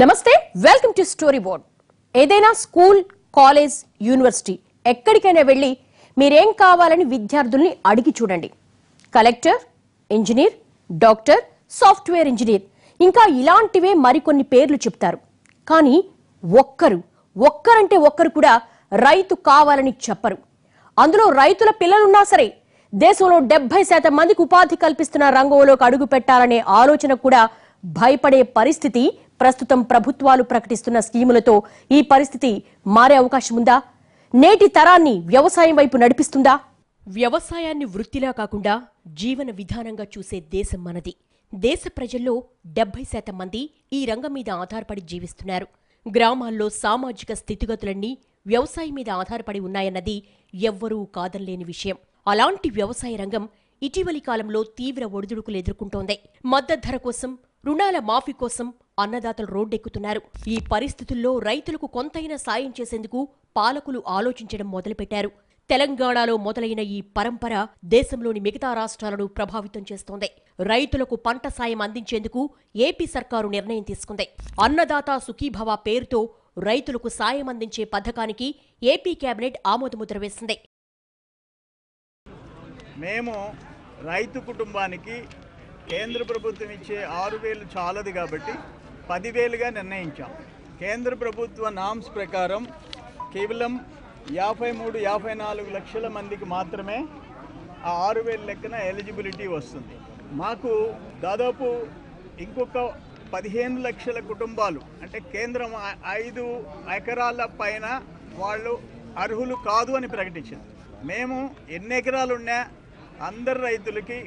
నమస్తే welcome to story board. ఏదైనా school college university ఎక్కడికైనా వెళ్ళి మీరేం కావాలని విద్యార్థుల్ని అడిగి చూడండి. Collector engineer doctor software engineer ఇంకా ఇలాంటివే మరికొన్ని పేర్లు చెప్తారు. కానీ ఒక్కరు ఒక్కరంటే ఒక్కరు కూడా రైతు కావాలని చెప్పరు. అందులో రైతుల పిల్లలున్నా సరే దేశంలో డెబ్బై శాతం మందికి ఉపాధి కల్పిస్తున్న రంగంలోకి అడుగు పెట్టాలనే ఆలోచన కూడా భయపడే పరిస్థితి ప్రస్తుతం ప్రభుత్వాలు ప్రకటిస్తున్న స్కీములతో ఈ పరిస్థితి మారే అవకాశం ఉందా? నేటి తరాన్ని వ్యవసాయం వైపు నడిపిస్తుందా? వ్యవసాయాన్ని వృత్తిలా కాకుండా జీవన విధానంగా చూసే దేశం మనది. దేశ ప్రజల్లో డెబ్బై శాతం మంది ఈ రంగం మీద ఆధారపడి జీవిస్తున్నారు. గ్రామాల్లో సామాజిక స్థితిగతులన్నీ వ్యవసాయం మీద ఆధారపడి ఉన్నాయన్నది ఎవ్వరూ కాదనలేని విషయం. అలాంటి వ్యవసాయ రంగం ఇటీవలి కాలంలో తీవ్ర ఒడిదుడుకులు ఎదుర్కొంటోంది. మద్దతు ధర కోసం రుణాల మాఫీ కోసం అన్నదాతలు రోడ్డెక్కుతున్నారు. ఈ పరిస్థితుల్లో రైతులకు కొంతైనా సాయం చేసేందుకు పాలకులు ఆలోచించడం మొదలుపెట్టారు. తెలంగాణలో మొదలైన ఈ పరంపర దేశంలోని మిగతా రాష్ట్రాలను ప్రభావితం చేస్తోంది. రైతులకు పంట సాయం అందించేందుకు ఏపీ సర్కారు నిర్ణయం తీసుకుంది. అన్నదాత సుఖీభవ పేరుతో రైతులకు సాయం అందించే పథకానికి ఏపీ కేబినెట్ ఆమోదముద్ర వేసింది. మేము రైతు కుటుంబానికి కేంద్ర ప్రభుత్వం ఇచ్చే ఆరు వేలు చాలదు కాబట్టి పదివేలుగా నిర్ణయించాం. కేంద్ర ప్రభుత్వ నామ్స్ ప్రకారం కేవలం యాభై మూడు యాభై నాలుగు లక్షల మందికి మాత్రమే ఆ ఆరు వేలు లెక్కన ఎలిజిబిలిటీ వస్తుంది. మాకు దాదాపు ఇంకొక పదిహేను లక్షల కుటుంబాలు అంటే కేంద్రం ఐదు ఎకరాల పైన వాళ్ళు అర్హులు కాదు అని ప్రకటించింది. మేము ఎన్ని ఎకరాలు ఉన్నా అందరు రైతులకి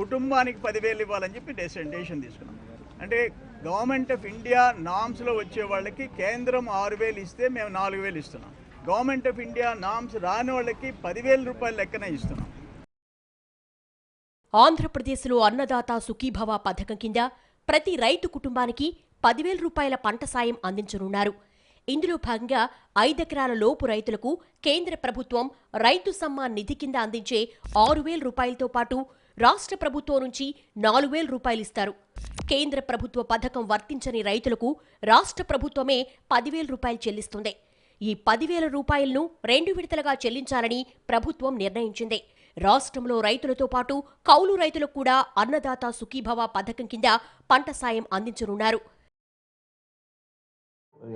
కుటుంబానికి పదివేలు ఇవ్వాలని చెప్పి డెసిషన్ డెసిషన్ తీసుకున్నాం. అంటే గవర్నమెంట్ ఆఫ్ ఇండియా నామ్స్లో వచ్చే వాళ్ళకి కేంద్రం ఆరు వేలు ఇస్తే మేము నాలుగు వేలు ఇస్తున్నాం. గవర్నమెంట్ ఆఫ్ ఇండియా నామ్స్ రాని వాళ్ళకి పదివేల రూపాయల లెక్కన ఇస్తున్నాం. ఆంధ్రప్రదేశ్లో అన్నదాత సుఖీభవ పథకం కింద ప్రతి రైతు కుటుంబానికి పదివేల రూపాయల పంట సాయం అందించనున్నారు. ఇందులో భాగంగా ఐదెకరాల లోపు రైతులకు కేంద్ర ప్రభుత్వం రైతు సమ్మాన్ నిధి కింద అందించే ఆరు వేల రూపాయలతో పాటు రాష్ట్ర ప్రభుత్వం నుంచి నాలుగు వేల రూపాయలు ఇస్తారు. కేంద్ర ప్రభుత్వ పథకం వర్తించని రైతులకు రాష్ట్ర ప్రభుత్వమే పదివేల రూపాయలు చెల్లిస్తుంది. ఈ పదివేల రూపాయలను రెండు విడతలుగా చెల్లించాలని ప్రభుత్వం నిర్ణయించింది. రాష్ట్రంలో రైతులతో పాటు కౌలు రైతులకు కూడా అన్నదాత సుఖీభవ పథకం కింద పంట సాయం అందించనున్నారు.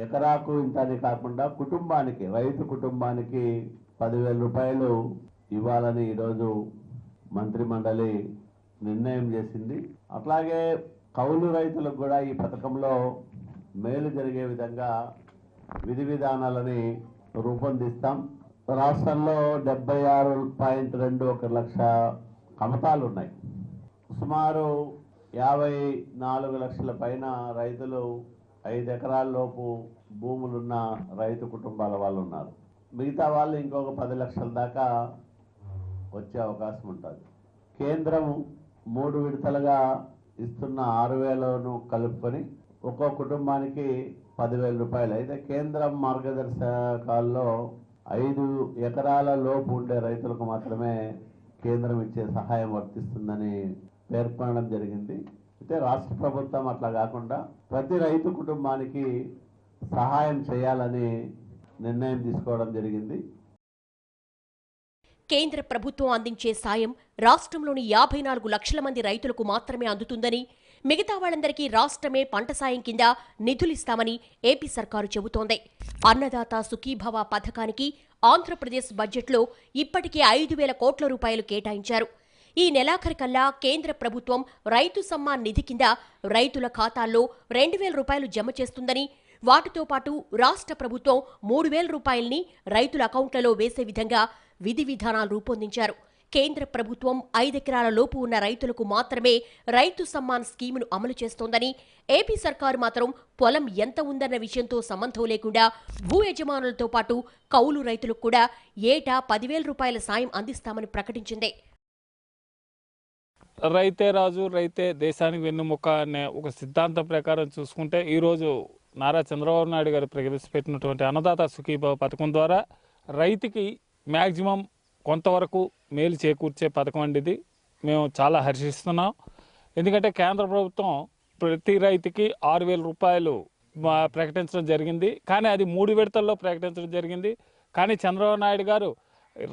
ఎకరాకు ఇంత అని కాకుండా కుటుంబానికి రైతు కుటుంబానికి పదివేల రూపాయలు ఇవ్వాలని ఈరోజు మంత్రి మండలి నిర్ణయం చేసింది. అట్లాగే కౌలు రైతులకు కూడా ఈ పథకంలో మేలు జరిగే విధంగా విధి విధానాలని రూపొందిస్తాం. రాష్ట్రంలో డెబ్బై ఆరు పాయింట్ రెండు ఒక లక్ష కమతాలు ఉన్నాయి సుమారు యాభై నాలుగు లక్షల పైన రైతులు ఐదు ఎకరాల్లోపు భూములున్న రైతు కుటుంబాల వాళ్ళు ఉన్నారు మిగతా వాళ్ళు ఇంకొక పది లక్షల దాకా వచ్చే అవకాశం ఉంటుంది. కేంద్రం మూడు విడతలుగా ఇస్తున్న ఆరు వేలను కలుపుకొని ఒక్కో కుటుంబానికి పదివేల రూపాయలు. అయితే కేంద్రం మార్గదర్శకాల్లో ఐదు ఎకరాల లోపు ఉండే రైతులకు మాత్రమే కేంద్రం ఇచ్చే సహాయం వర్తిస్తుందని పేర్కొనడం జరిగింది. అయితే రాష్ట్ర ప్రభుత్వం అట్లా కాకుండా ప్రతి రైతు కుటుంబానికి సహాయం చేయాలని నిర్ణయం తీసుకోవడం జరిగింది. కేంద్ర ప్రభుత్వం అందించే సాయం రాష్ట్రంలోని యాభై నాలుగు లక్షల మంది రైతులకు మాత్రమే అందుతుందని మిగతా వాళ్ళందరికీ రాష్ట్రమే పంట సాయం కింద నిధులిస్తామని ఏపీ సర్కారు చెబుతోంది. అన్నదాత సుఖీభవ పథకానికి ఆంధ్రప్రదేశ్ బడ్జెట్లో ఇప్పటికే ఐదు వేల కోట్ల రూపాయలు కేటాయించారు. ఈ నెలాఖరికల్లా కేంద్ర ప్రభుత్వం రైతు సమ్మాన్ నిధి కింద రైతుల ఖాతాల్లో రెండు వేల రూపాయలు జమ చేస్తుందని వాటితో పాటు రాష్ట్ర ప్రభుత్వం మూడు వేల రూపాయల్ని రైతుల అకౌంట్లలో వేసే విధంగా విధి విధానాలు రూపొందించారు. కేంద్ర ప్రభుత్వం ఐదెకరాల లోపు ఉన్న రైతులకు మాత్రమే రైతు సమ్మాన్ స్కీమును అమలు చేస్తోందని ఏపీ సర్కారు మాత్రం పొలం ఎంత ఉందన్న విషయంతో సంబంధం లేకుండా భూ యజమానులతో పాటు కౌలు రైతులకు కూడా ఏటా పదివేల రూపాయల సాయం అందిస్తామని ప్రకటించింది. రైతే రాజు రైతే దేశానికి వెన్నుముక అనే ఒక సిద్ధాంతం ప్రకారం చూసుకుంటే ఈరోజు నారా చంద్రబాబు నాయుడు గారు ప్రవేశపెట్టినటువంటి అన్నదాత సుఖీభావ పథకం ద్వారా రైతుకి మ్యాక్సిమం కొంతవరకు మేలు చేకూర్చే పథకం అండి ఇది. మేము చాలా హర్షిస్తున్నాం. ఎందుకంటే కేంద్ర ప్రభుత్వం ప్రతి రైతుకి ఆరు వేల రూపాయలు మా ప్రకటించడం జరిగింది. కానీ అది మూడు విడతల్లో ప్రకటించడం జరిగింది. కానీ చంద్రబాబు నాయుడు గారు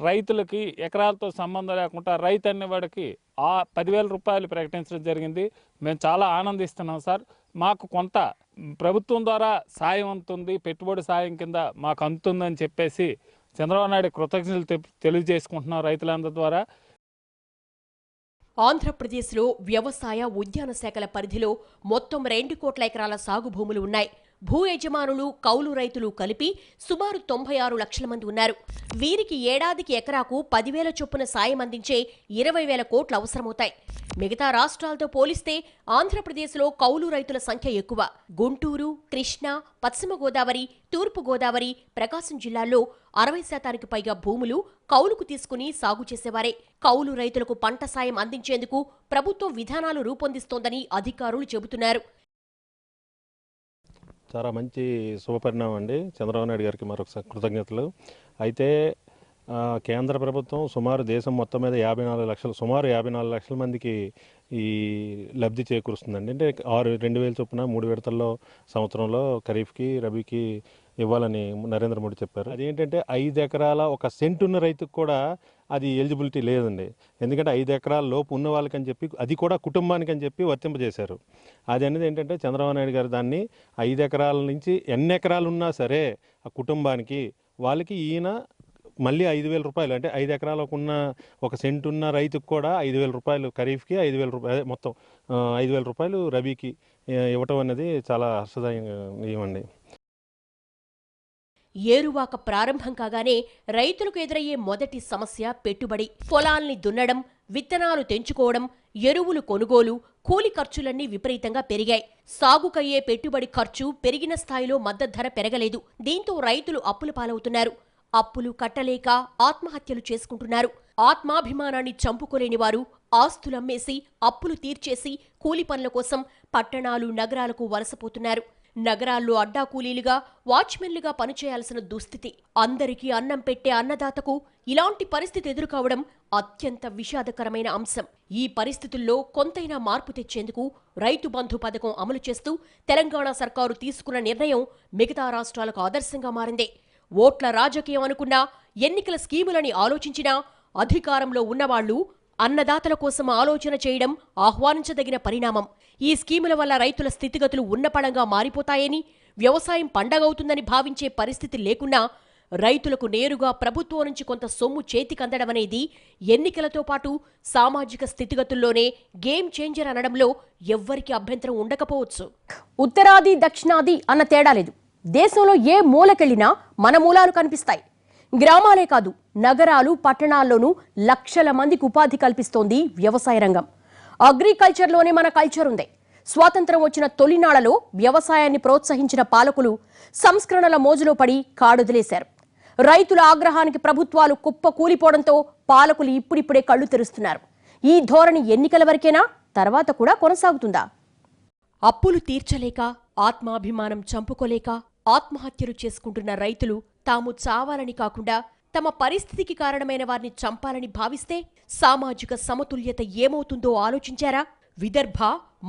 రైతులకి ఎకరాలతో సంబంధం లేకుండా రైతు అనేవాడికి ఆ పదివేల రూపాయలు ప్రకటించడం జరిగింది. మేము చాలా ఆనందిస్తున్నాం సార్. మాకు కొంత ప్రభుత్వం ద్వారా సాయం అందుతుంది పెట్టుబడి సాయం కింద మాకు అందుతుందని చెప్పేసి చంద్రబాబు నాయుడు కృతజ్ఞతలు తె- తెలియజేసుకుంటున్నాం రైతులందరి ద్వారా. ఆంధ్రప్రదేశ్లో వ్యవసాయ ఉద్యాన శాఖల పరిధిలో మొత్తం రెండు కోట్ల ఎకరాల సాగు భూములు ఉన్నాయి. భూ యజమానులు కౌలు రైతులు కలిపి సుమారు తొంభై ఆరు లక్షల మంది ఉన్నారు. వీరికి ఏడాదికి ఎకరాకు పదివేల చొప్పున సాయం అందించే ఇరవై వేల కోట్లు అవసరమవుతాయి. మిగతా రాష్ట్రాలతో పోలిస్తే ఆంధ్రప్రదేశ్లో కౌలు రైతుల సంఖ్య ఎక్కువ. గుంటూరు కృష్ణా పశ్చిమ గోదావరి తూర్పు గోదావరి ప్రకాశం జిల్లాల్లో అరవై శాతానికి పైగా భూములు కౌలుకు తీసుకుని సాగు చేసేవారే. కౌలు రైతులకు పంట సాయం అందించేందుకు ప్రభుత్వం విధానాలు రూపొందిస్తోందని అధికారులు చెబుతున్నారు. చాలా మంచి శుభపరిణామం అండి. చంద్రబాబు నాయుడు గారికి మరొకసారి కృతజ్ఞతలు. అయితే కేంద్ర ప్రభుత్వం సుమారు దేశం మొత్తం మీద యాభై నాలుగు లక్షలు సుమారు యాభై నాలుగు లక్షల మందికి ఈ లబ్ధి చేకూరుస్తుందండి. అంటే ఆరు రెండు వేల చొప్పున మూడు విడతల్లో సంవత్సరంలో ఖరీఫ్కి రబీకి ఇవ్వాలని నరేంద్ర మోడీ చెప్పారు. అదేంటంటే ఐదు ఎకరాల ఒక సెంట్ ఉన్న రైతుకు కూడా అది ఎలిజిబిలిటీ లేదండి. ఎందుకంటే ఐదు ఎకరాల లోపు ఉన్న వాళ్ళకని చెప్పి అది కూడా కుటుంబానికి అని చెప్పి వర్తింపజేశారు. అది అనేది ఏంటంటే చంద్రబాబు నాయుడు గారు దాన్ని ఐదు ఎకరాల నుంచి ఎన్ని ఎకరాలు ఉన్నా సరే ఆ కుటుంబానికి వాళ్ళకి ఈయన మళ్ళీ ఐదు వేల రూపాయలు అంటే ఐదు ఎకరాలకు ఉన్న ఒక సెంట్ ఉన్న రైతుకు కూడా ఐదు వేల రూపాయలు ఖరీఫ్కి ఐదు వేల రూపాయలు మొత్తం ఐదు వేల రూపాయలు రబీకి ఇవ్వటం అనేది చాలా హర్షదాయంగా ఇవ్వండి. ఏరువాక ప్రారంభం కాగానే రైతులకు ఎదురయ్యే మొదటి సమస్య పెట్టుబడి. పొలాల్ని దున్నడం విత్తనాలు తెంచుకోవడం ఎరువులు కొనుగోలు కూలి ఖర్చులన్నీ విపరీతంగా పెరిగాయి. సాగుకయ్యే పెట్టుబడి ఖర్చు పెరిగిన స్థాయిలో మద్దతు ధర పెరగలేదు. దీంతో రైతులు అప్పుల పాలవుతున్నారు. అప్పులు కట్టలేక ఆత్మహత్యలు చేసుకుంటున్నారు. ఆత్మాభిమానాన్ని చంపుకోలేని వారు ఆస్తులమ్మేసి అప్పులు తీర్చేసి కూలి పనుల కోసం పట్టణాలు నగరాలకు వలసపోతున్నారు. నగరాల్లో అడ్డా కూలీలుగా వాచ్మెన్లుగా పనిచేయాల్సిన దుస్థితి. అందరికీ అన్నం పెట్టే అన్నదాతకు ఇలాంటి పరిస్థితి ఎదుర్కోవడం అత్యంత విషాదకరమైన అంశం. ఈ పరిస్థితుల్లో కొంతైనా మార్పు తెచ్చేందుకు రైతు బంధు పథకం అమలు చేస్తూ తెలంగాణ సర్కారు తీసుకున్న నిర్ణయం మిగతా రాష్ట్రాలకు ఆదర్శంగా మారింది. ఓట్ల రాజకీయం అనుకున్నా ఎన్నికల స్కీములని ఆలోచించినా అధికారంలో ఉన్నవాళ్ళు అన్నదాతల కోసం ఆలోచన చేయడం ఆహ్వానించదగిన పరిణామం. ఈ స్కీముల వల్ల రైతుల స్థితిగతులు ఉన్నపళంగా మారిపోతాయని వ్యవసాయం పండగవుతుందని భావించే పరిస్థితి లేకున్నా రైతులకు నేరుగా ప్రభుత్వం నుంచి కొంత సొమ్ము చేతికందడమనేది ఎన్నికలతో పాటు సామాజిక స్థితిగతుల్లోనే గేమ్ చేంజర్ అనడంలో ఎవ్వరికి అభ్యంతరం ఉండకపోవచ్చు. ఉత్తరాది దక్షిణాది అన్న తేడా లేదు. దేశంలో ఏ మూలకెళ్ళినా మన మూలాలు కనిపిస్తాయి. గ్రామాలే కాదు నగరాలు పట్టణాల్లోనూ లక్షల మందికి ఉపాధి కల్పిస్తోంది వ్యవసాయ రంగం. అగ్రికల్చర్లోనే మన కల్చర్ ఉంది. స్వాతంత్రం వచ్చిన తొలినాళ్ళలో వ్యవసాయాన్ని ప్రోత్సహించిన పాలకులు సంస్కరణల మోజులో పడి కాడుదిలేశారు. రైతుల ఆగ్రహానికి ప్రభుత్వాలు కుప్ప కూలిపోవడంతో పాలకులు ఇప్పుడిప్పుడే కళ్ళు తెరుస్తున్నారు. ఈ ధోరణి ఎన్నికల వరకేనా? తర్వాత కూడా కొనసాగుతుందా? అప్పులు తీర్చలేక ఆత్మాభిమానం చంపుకోలేక ఆత్మహత్యలు చేసుకుంటున్న రైతులు తాము చావాలని కాకుండా తమ పరిస్థితికి కారణమైన వారిని చంపాలని భావిస్తే సామాజిక సమతుల్యత ఏమవుతుందో ఆలోచించారా? విదర్భ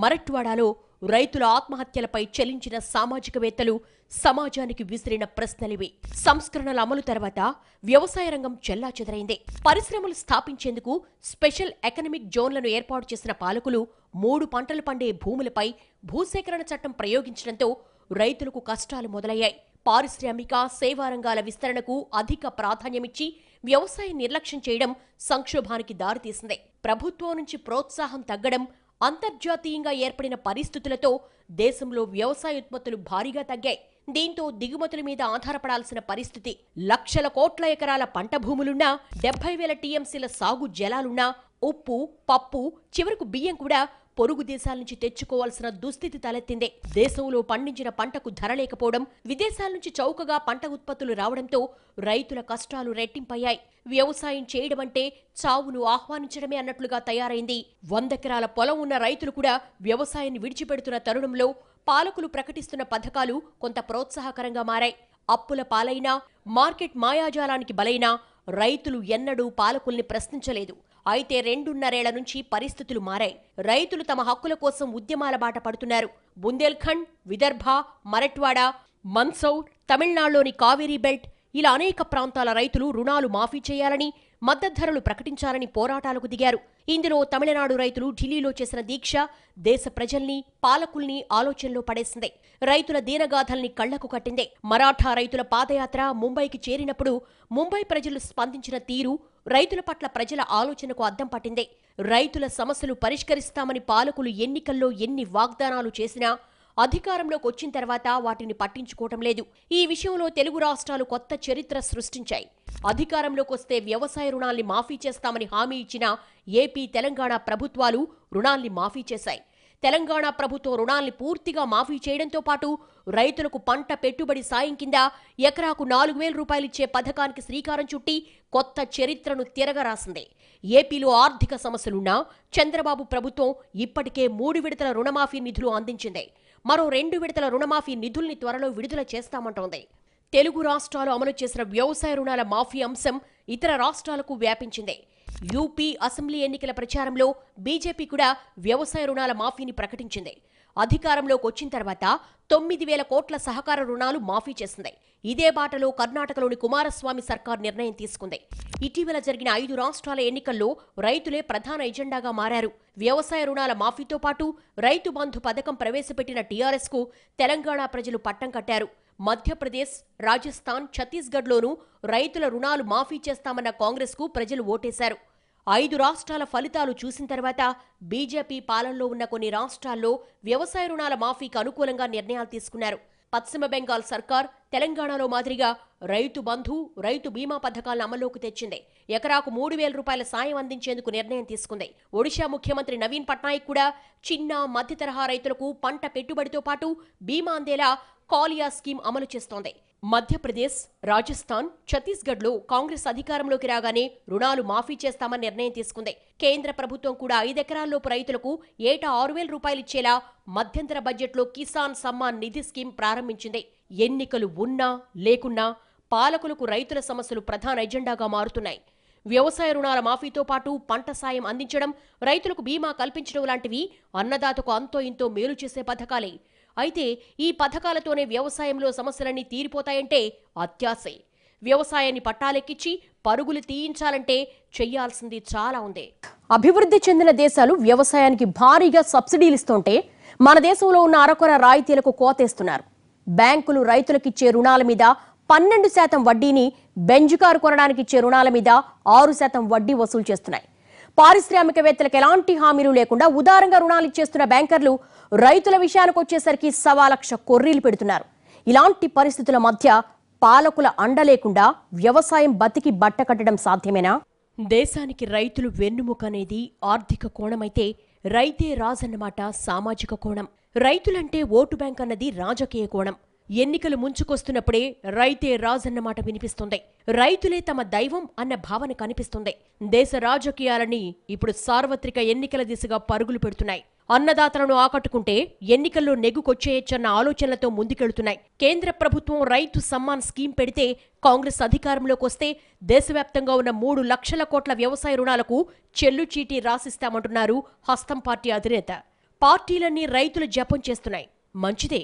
మరట్వాడాలో రైతుల ఆత్మహత్యలపై చెలించిన సామాజికవేత్తలు సమాజానికి విసిరిన ప్రశ్నలివి. సంస్కరణల అమలు తర్వాత వ్యవసాయ రంగం చెల్లాచెదరైంది పరిశ్రమలు స్థాపించేందుకు స్పెషల్ ఎకనమిక్ జోన్లను ఏర్పాటు చేసిన పాలకులు మూడు పంటలు పండే భూములపై భూసేకరణ చట్టం ప్రయోగించడంతో రైతులకు కష్టాలు మొదలయ్యాయి. పారిశ్రామిక సేవారంగాల విస్తరణకు అధిక ప్రాధాన్యమిచ్చి వ్యవసాయం నిర్లక్ష్యం చేయడం సంక్షోభానికి దారితీసింది. ప్రభుత్వం నుంచి ప్రోత్సాహం తగ్గడం అంతర్జాతీయంగా ఏర్పడిన పరిస్థితులతో దేశంలో వ్యవసాయ ఉత్పత్తులు భారీగా తగ్గాయి. దీంతో దిగుమతుల మీద ఆధారపడాల్సిన పరిస్థితి లక్షల కోట్ల ఎకరాల పంట భూములున్నా డెబ్బై వేల టీఎంసీల సాగు జలాలున్నా ఉప్పు పప్పు చివరకు బియ్యం కూడా పొరుగు దేశాల నుంచి తెచ్చుకోవాల్సిన దుస్థితి తలెత్తింది. దేశంలో పండించిన పంటకు ధర లేకపోవడం విదేశాల నుంచి చౌకగా పంట ఉత్పత్తులు రావడంతో రైతుల కష్టాలు రెట్టింపయ్యాయి. వ్యవసాయం చేయడం అంటే చావును ఆహ్వానించడమే అన్నట్లుగా తయారైంది. వందెకరాల పొలం ఉన్న రైతులు కూడా వ్యవసాయాన్ని విడిచిపెడుతున్న తరుణంలో పాలకులు ప్రకటిస్తున్న పథకాలు కొంత ప్రోత్సాహకరంగా మారాయి. అప్పుల పాలైనా మార్కెట్ మాయాజాలానికి బలైనా రైతులు ఎన్నడూ పాలకుల్ని ప్రశ్నించలేదు. అయితే రెండున్నరేళ్ళ నుంచి పరిస్థితులు మారాయి. రైతులు తమ హక్కుల కోసం ఉద్యమాల బాట పడుతున్నారు. బుందేల్ఖండ్ విదర్భ మరట్వాడ మన్సౌర్ తమిళనాడులోని కావేరీ బెల్ట్ ఇలా అనేక ప్రాంతాల రైతులు రుణాలు మాఫీ చేయాలని మద్దతు ధరలు ప్రకటించాలని పోరాటాలకు దిగారు. ఇందులో తమిళనాడు రైతులు ఢిల్లీలో చేసిన దీక్ష దేశ ప్రజల్ని పాలకుల్ని ఆలోచనలో పడేసింది. రైతుల దీనగాథల్ని కళ్ళకు కట్టింది. మరాఠా రైతుల పాదయాత్ర ముంబైకి చేరినప్పుడు ముంబై ప్రజలు స్పందించిన తీరు రైతుల పట్ల ప్రజల ఆలోచనకు అద్దం పట్టింది. రైతుల సమస్యలు పరిష్కరిస్తామని పాలకులు ఎన్నికల్లో ఎన్ని వాగ్దానాలు చేసినా అధికారంలోకి వచ్చిన తర్వాత వాటిని పట్టించుకోవటం లేదు. ఈ విషయంలో తెలుగు రాష్ట్రాలు కొత్త చరిత్ర సృష్టించాయి. అధికారంలోకి వస్తే వ్యవసాయ రుణాల్ని మాఫీ చేస్తామని హామీ ఇచ్చిన ఏపీ తెలంగాణ ప్రభుత్వాలు రుణాల్ని మాఫీ చేశాయి. తెలంగాణ ప్రభుత్వం రుణాల్ని పూర్తిగా మాఫీ చేయడంతో పాటు రైతులకు పంట పెట్టుబడి సాయం కింద ఎకరాకు నాలుగు వేల రూపాయలిచ్చే పథకానికి శ్రీకారం చుట్టి కొత్త చరిత్రను తిరగరాసింది. ఏపీలో ఆర్థిక సమస్యలున్నా చంద్రబాబు ప్రభుత్వం ఇప్పటికే మూడు విడతల రుణమాఫీ నిధులు అందించింది. మరో రెండు విడతల రుణమాఫీ నిధుల్ని త్వరలో విడుదల చేస్తామంటోంది. తెలుగు రాష్ట్రాలు అమలు చేసిన వ్యవసాయ రుణాల మాఫీ అంశం ఇతర రాష్ట్రాలకు వ్యాపించింది. యూపీ అసెంబ్లీ ఎన్నికల ప్రచారంలో బీజేపీ కూడా వ్యవసాయ రుణాల మాఫీని ప్రకటించింది. అధికారంలోకి వచ్చిన తర్వాత తొమ్మిది వేల కోట్ల సహకార రుణాలు మాఫీ చేసింది. ఇదే బాటలో కర్ణాటకలోని కుమారస్వామి సర్కార్ నిర్ణయం తీసుకుంది. ఇటీవల జరిగిన ఐదు రాష్ట్రాల ఎన్నికల్లో రైతులే ప్రధాన ఎజెండాగా మారారు. వ్యవసాయ రుణాల మాఫీతో పాటు రైతు బంధు పథకం ప్రవేశపెట్టిన టీఆర్ఎస్కు తెలంగాణ ప్రజలు పట్టం కట్టారు. మధ్యప్రదేశ్ రాజస్థాన్ ఛత్తీస్గఢ్లోనూ రైతుల రుణాలు మాఫీ చేస్తామన్న కాంగ్రెస్కు ప్రజలు ఓటేశారు. ఐదు రాష్ట్రాల ఫలితాలు చూసిన తర్వాత బీజేపీ పాలనలో ఉన్న కొన్ని రాష్ట్రాల్లో వ్యవసాయ రుణాల మాఫీకి అనుకూలంగా నిర్ణయాలు తీసుకున్నారు. పశ్చిమ బెంగాల్ సర్కార్ తెలంగాణలో మాదిరిగా రైతు బంధు రైతు బీమా పథకాలను అమల్లోకి తెచ్చింది. ఎకరాకు మూడు వేల రూపాయల సాయం అందించేందుకు నిర్ణయం తీసుకుంది. ఒడిశా ముఖ్యమంత్రి నవీన్ పట్నాయక్ కూడా చిన్న మధ్య తరహా రైతులకు పంట పెట్టుబడితో పాటు బీమా అందేలా కాలియా స్కీమ్ అమలు చేస్తోంది. మధ్యప్రదేశ్ రాజస్థాన్ ఛత్తీస్గఢ్లో కాంగ్రెస్ అధికారంలోకి రాగానే రుణాలు మాఫీ చేస్తామని నిర్ణయం తీసుకుంది. కేంద్ర ప్రభుత్వం కూడా ఐదెకరాల్లోపు రైతులకు ఏటా ఆరు వేల రూపాయలిచ్చేలా మధ్యంతర బడ్జెట్లో కిసాన్ సమ్మాన్ నిధి స్కీమ్ ప్రారంభించింది. ఎన్నికలు ఉన్నా లేకున్నా పాలకులకు రైతుల సమస్యలు ప్రధాన ఎజెండాగా మారుతున్నాయి. వ్యవసాయ రుణాల మాఫీతో పాటు పంట సాయం అందించడం రైతులకు బీమా కల్పించడం లాంటివి అన్నదాతకు అంతో ఇంతో మేలు చేసే పథకాలే. అయితే ఈ పథకాలతోనే వ్యవసాయంలో సమస్యలన్నీ తీరిపోతాయంటే అత్యాశే. వ్యవసాయాన్ని పట్టాలెక్కించి పరుగులు తీయించాలంటే చెయ్యాల్సింది చాలా ఉంది. అభివృద్ధి చెందిన దేశాలు వ్యవసాయానికి భారీగా సబ్సిడీలు ఇస్తుంటే మన దేశంలో ఉన్న అరకొర రాయితీలకు కోతేస్తున్నారు. బ్యాంకులు రైతులకిచ్చే రుణాల మీద పన్నెండు శాతం వడ్డీని బెంజ్ కారు కొనడానికి ఇచ్చే రుణాల మీద ఆరు శాతం వడ్డీ వసూలు చేస్తున్నాయి. పారిశ్రామికవేత్తలకు ఎలాంటి హామీలు లేకుండా ఉదారంగా రుణాలు ఇచ్చేస్తున్న బ్యాంకర్లు రైతుల విషయానికి వచ్చేసరికి సవా లక్ష కొర్రీలు పెడుతున్నారు. ఇలాంటి పరిస్థితుల మధ్య పాలకుల అండ లేకుండా వ్యవసాయం బతికి బట్ట కట్టడం సాధ్యమేనా? దేశానికి రైతులు వెన్నుముక అనేది ఆర్థిక కోణమైతే రైతే రాజన్నమాట సామాజిక కోణం. రైతులంటే ఓటు బ్యాంక్ అన్నది రాజకీయ కోణం. ఎన్నికలు ముంచుకొస్తున్నప్పుడే రైతే రాజన్నమాట వినిపిస్తుంది. రైతులే తమ దైవం అన్న భావన కనిపిస్తుంది. దేశ రాజకీయాలని ఇప్పుడు సార్వత్రిక ఎన్నికల దిశగా పరుగులు పెడుతున్నాయి. అన్నదాతలను ఆకట్టుకుంటే ఎన్నికల్లో నెగ్గుకొచ్చేయచ్చన్న ఆలోచనలతో ముందుకెళ్తున్నాయి. కేంద్ర ప్రభుత్వం రైతు సమ్మాన్ స్కీమ్ పెడితే కాంగ్రెస్ అధికారంలోకి వస్తే దేశవ్యాప్తంగా ఉన్న మూడు లక్షల కోట్ల వ్యవసాయ రుణాలకు చెల్లుచీటీ రాసిస్తామంటున్నారు హస్తం పార్టీ అధినేత. పార్టీలన్నీ రైతులు జపం చేస్తున్నాయి. మంచిదే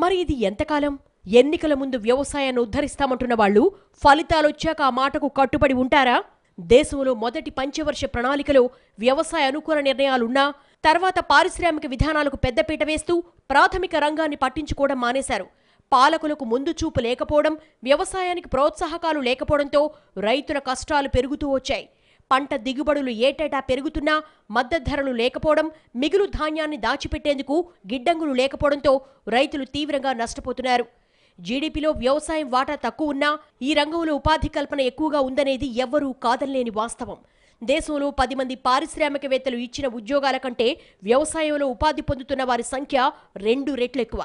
మరి ఇది ఎంతకాలం? ఎన్నికల ముందు వ్యవసాయాన్ని ఉద్ధరిస్తామంటున్న వాళ్ళు ఫలితాలొచ్చాక ఆ మాటకు కట్టుబడి ఉంటారా? దేశంలో మొదటి పంచవర్ష ప్రణాళికలో వ్యవసాయ అనుకూల నిర్ణయాలున్నా తర్వాత పారిశ్రామిక విధానాలకు పెద్దపీట వేస్తూ ప్రాథమిక రంగాన్ని పట్టించుకోవడం మానేశారు. పాలకులకు ముందు చూపు లేకపోవడం వ్యవసాయానికి ప్రోత్సాహకాలు లేకపోవడంతో రైతుల కష్టాలు పెరుగుతూ వచ్చాయి. పంట దిగుబడులు ఏటేటా పెరుగుతున్నా మద్దతు ధరలు లేకపోవడం మిగులు ధాన్యాన్ని దాచిపెట్టేందుకు గిడ్డంగులు లేకపోవడంతో రైతులు తీవ్రంగా నష్టపోతున్నారు. జీడీపీలో వ్యవసాయం వాటా తక్కువ ఉన్నా ఈ రంగంలో ఉపాధి కల్పన ఎక్కువగా ఉందనేది ఎవ్వరూ కాదనలేని వాస్తవం. దేశంలో పది మంది పారిశ్రామికవేత్తలు ఇచ్చిన ఉద్యోగాల కంటే వ్యవసాయంలో ఉపాధి పొందుతున్న వారి సంఖ్య రెండు రెట్లు ఎక్కువ.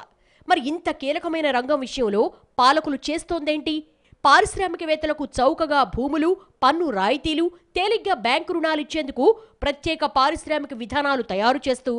మరి ఇంత కీలకమైన రంగం విషయంలో పాలకులు చేస్తోందేంటి? పారిశ్రామికవేత్తలకు చౌకగా భూములు పన్ను రాయితీలు తేలిగ్గా బ్యాంకు రుణాలిచ్చేందుకు ప్రత్యేక పారిశ్రామిక విధానాలు తయారు చేస్తూ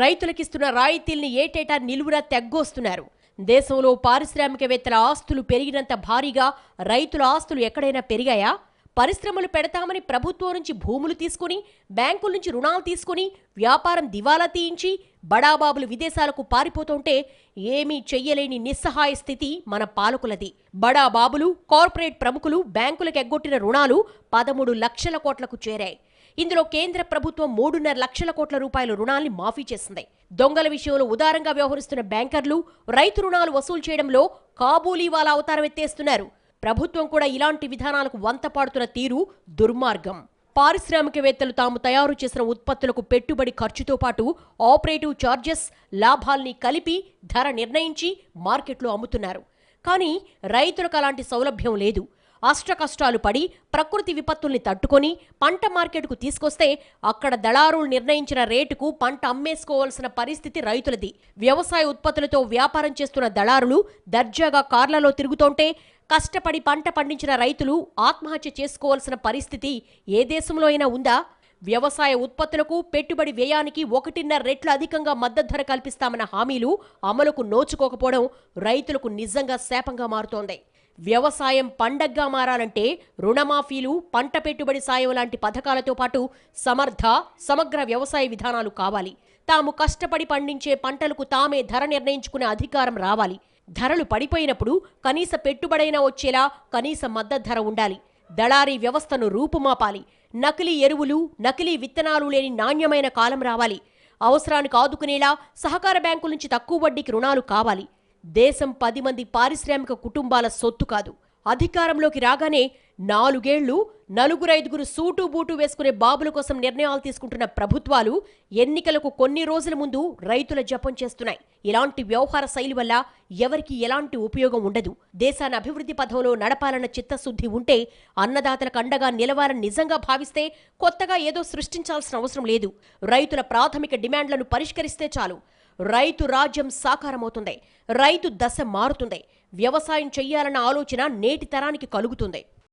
రైతులకిస్తున్న రాయితీల్ని ఏటేటా నిలువురా తెగ్గోస్తున్నారు. దేశంలో పారిశ్రామికవేత్తల ఆస్తులు పెరిగినంత భారీగా రైతుల ఆస్తులు ఎక్కడైనా పెరిగాయా? పరిశ్రమలు పెడతామని ప్రభుత్వం నుంచి భూములు తీసుకుని బ్యాంకుల నుంచి రుణాలు తీసుకుని వ్యాపారం దివాలా తీయించి బడాబాబులు విదేశాలకు పారిపోతుంటే ఏమీ చెయ్యలేని నిస్సహాయ స్థితి మన పాలకులది. బడాబాబులు కార్పొరేట్ ప్రముఖులు బ్యాంకులకు ఎగ్గొట్టిన రుణాలు పదమూడు లక్షల కోట్లకు చేరాయి. ఇందులో కేంద్ర ప్రభుత్వం మూడున్నర లక్షల కోట్ల రూపాయల రుణాల్ని మాఫీ చేసింది. దొంగల విషయంలో ఉదారంగా వ్యవహరిస్తున్న బ్యాంకర్లు రైతు రుణాలు వసూలు చేయడంలో కాబూలీవాలా అవతారం ఎత్తేస్తున్నారు. ప్రభుత్వం కూడా ఇలాంటి విధానాలకు వంత పాడుతున్న తీరు దుర్మార్గం. పారిశ్రామికవేత్తలు తాము తయారు చేసిన ఉత్పత్తులకు పెట్టుబడి ఖర్చుతో పాటు ఆపరేటివ్ ఛార్జెస్ లాభాల్ని కలిపి ధర నిర్ణయించి మార్కెట్లో అమ్ముతున్నారు. కానీ రైతులకు అలాంటి సౌలభ్యం లేదు. అష్టకష్టాలు పడి ప్రకృతి విపత్తుల్ని తట్టుకొని పంట మార్కెట్కు తీసుకొస్తే అక్కడ దళారులు నిర్ణయించిన రేటుకు పంట అమ్మేసుకోవాల్సిన పరిస్థితి రైతులది. వ్యవసాయ ఉత్పత్తులతో వ్యాపారం చేస్తున్న దళారులు దర్జాగా కార్లలో తిరుగుతుంటే కష్టపడి పంట పండించిన రైతులు ఆత్మహత్య చేసుకోవాల్సిన పరిస్థితి ఏ దేశంలో అయినా ఉందా? వ్యవసాయ ఉత్పత్తులకు పెట్టుబడి వ్యయానికి ఒకటిన్నర రెట్లు అధికంగా మద్దతు ధర కల్పిస్తామన్న హామీలు అమలుకు నోచుకోకపోవడం రైతులకు నిజంగా శాపంగా మారుతోంది. వ్యవసాయం పండగ్గా మారాలంటే రుణమాఫీలు పంట పెట్టుబడి సాయం లాంటి పథకాలతో పాటు సమర్థ సమగ్ర వ్యవసాయ విధానాలు కావాలి. తాము కష్టపడి పండించే పంటలకు తామే ధర నిర్ణయించుకునే అధికారం రావాలి. ధరలు పడిపోయినప్పుడు కనీస పెట్టుబడైనా వచ్చేలా కనీస మద్దతు ధర ఉండాలి. దళారీ వ్యవస్థను రూపుమాపాలి. నకిలీ ఎరువులు నకిలీ విత్తనాలు లేని నాణ్యమైన కాలం రావాలి. అవసరానికి ఆదుకునేలా సహకార బ్యాంకుల నుంచి తక్కువ వడ్డీకి రుణాలు కావాలి. దేశం పది మంది పారిశ్రామిక కుటుంబాల సొత్తు కాదు. అధికారంలోకి రాగానే నాలుగేళ్ళు నలుగురైదుగురు సూటు బూటు వేసుకునే బాబుల కోసం నిర్ణయాలు తీసుకుంటున్న ప్రభుత్వాలు ఎన్నికలకు కొన్ని రోజుల ముందు రైతుల జపం చేస్తున్నాయి. ఇలాంటి వ్యవహార శైలి వల్ల ఎవరికి ఎలాంటి ఉపయోగం ఉండదు. దేశాన్ని అభివృద్ధి పథంలో నడపాలన్న చిత్తశుద్ధి ఉంటే అన్నదాతలకు అండగా నిలవాలని నిజంగా భావిస్తే కొత్తగా ఏదో సృష్టించాల్సిన అవసరం లేదు. రైతుల ప్రాథమిక డిమాండ్లను పరిష్కరిస్తే చాలు. రైతు రాజ్యం సాకారమవుతుంది. రైతు దశ మారుతుంది. వ్యవసాయం చెయ్యాలన్న ఆలోచన నేటి తరానికి కలుగుతుంది.